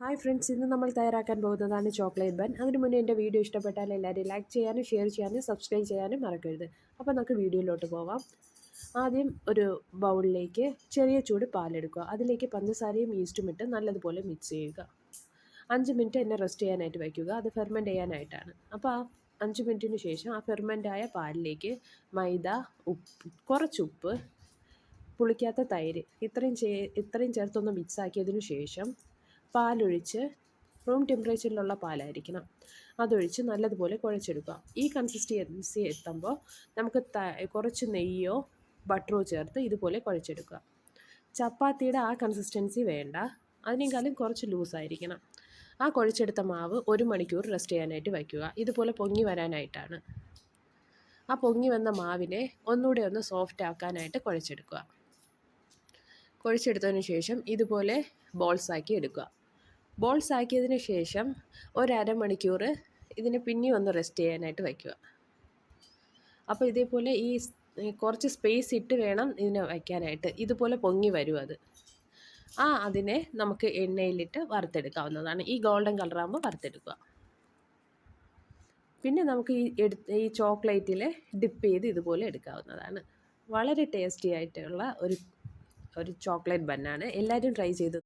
Hi friends ഇന്ന് നമ്മൾ തയ്യാറാക്കാൻ പോകുന്നതാണ് ചോക്ലേറ്റ് ബൺ അതിന് മുന്നേ എന്റെ വീഡിയോ ഇഷ്ടപ്പെട്ടാൽ എല്ലാവരും ലൈക്ക് ചെയ്യാനും ഷെയർ ചെയ്യാനും സബ്സ്ക്രൈബ് ചെയ്യാനും മറക്കരുത്. അപ്പോൾ നമുക്ക് വീഡിയോയിലോട്ട് പോവാം. ആദ്യം ഒരു ബൗളിലേക്ക് ചെറിയ ചൂട് പാലെടുക്കുക അതിലേക്ക് പഞ്ചസാരയും ഈസ്റ്റും ഇട്ട് നല്ലതുപോലെ മിക്സ് ചെയ്യുക. അഞ്ച് മിനിറ്റ് എന്നെ റെസ്റ്റ് ചെയ്യാനായിട്ട് വയ്ക്കുക. അത് ഫെർമെന്റ് ചെയ്യാനായിട്ടാണ്. അപ്പോൾ ആ അഞ്ച് മിനിറ്റിന് ശേഷം ആ ഫെർമെന്റായ പാലിലേക്ക് മൈദ ഉപ്പ് കുറച്ച് ഉപ്പ് പുളിക്കാത്ത തൈര് ഇത്രയും ചേ ഇത്രയും ചേർത്തൊന്ന് മിക്സാക്കിയതിനു ശേഷം പാലൊഴിച്ച് റൂം ടെമ്പറേച്ചറിലുള്ള പാലായിരിക്കണം. അതൊഴിച്ച് നല്ലതുപോലെ കുഴച്ചെടുക്കുക. ഈ കൺസിസ്റ്റൻസി എത്തുമ്പോൾ നമുക്ക് കുറച്ച് നെയ്യോ ബട്ടറോ ചേർത്ത് ഇതുപോലെ കുഴച്ചെടുക്കുക. ചപ്പാത്തിയുടെ ആ കൺസിസ്റ്റൻസി വേണ്ട. അതിനേക്കാളും കുറച്ച് ലൂസായിരിക്കണം ആ കുഴച്ചെടുത്ത മാവ് ഒരു മണിക്കൂർ റെസ്റ്റ് ചെയ്യാനായിട്ട് വയ്ക്കുക. ഇതുപോലെ പൊങ്ങി വരാനായിട്ടാണ്. ആ പൊങ്ങി വന്ന മാവിനെ ഒന്നുകൂടെ ഒന്ന് സോഫ്റ്റ് ആക്കാനായിട്ട് കുഴച്ചെടുക്കുക. കുഴച്ചെടുത്തതിന് ശേഷം ഇതുപോലെ ബോൾസ് ആക്കി എടുക്കുക. ബോൾസ് ആക്കിയതിന് ശേഷം ഒരമണിക്കൂർ ഇതിനെ പിന്നെയും ഒന്ന് റെസ്റ്റ് ചെയ്യാനായിട്ട് വയ്ക്കുക. അപ്പോൾ ഇതേപോലെ ഈ കുറച്ച് സ്പേസ് ഇട്ട് വേണം ഇതിനെ വയ്ക്കാനായിട്ട്. ഇതുപോലെ പൊങ്ങി വരും അത്. ആ അതിനെ നമുക്ക് എണ്ണയിലിട്ട് വറുത്തെടുക്കാവുന്നതാണ്. ഈ ഗോൾഡൻ കളറാകുമ്പോൾ വറുത്തെടുക്കുക. പിന്നെ നമുക്ക് ഈ എടുത്ത് ഈ ചോക്ലേറ്റിൽ ഡിപ്പ് ചെയ്ത് ഇതുപോലെ എടുക്കാവുന്നതാണ്. വളരെ ടേസ്റ്റി ആയിട്ടുള്ള ഒരു ഒരു ചോക്ലേറ്റ് ബന്നാണ് എല്ലാവരും ട്രൈ ചെയ്ത്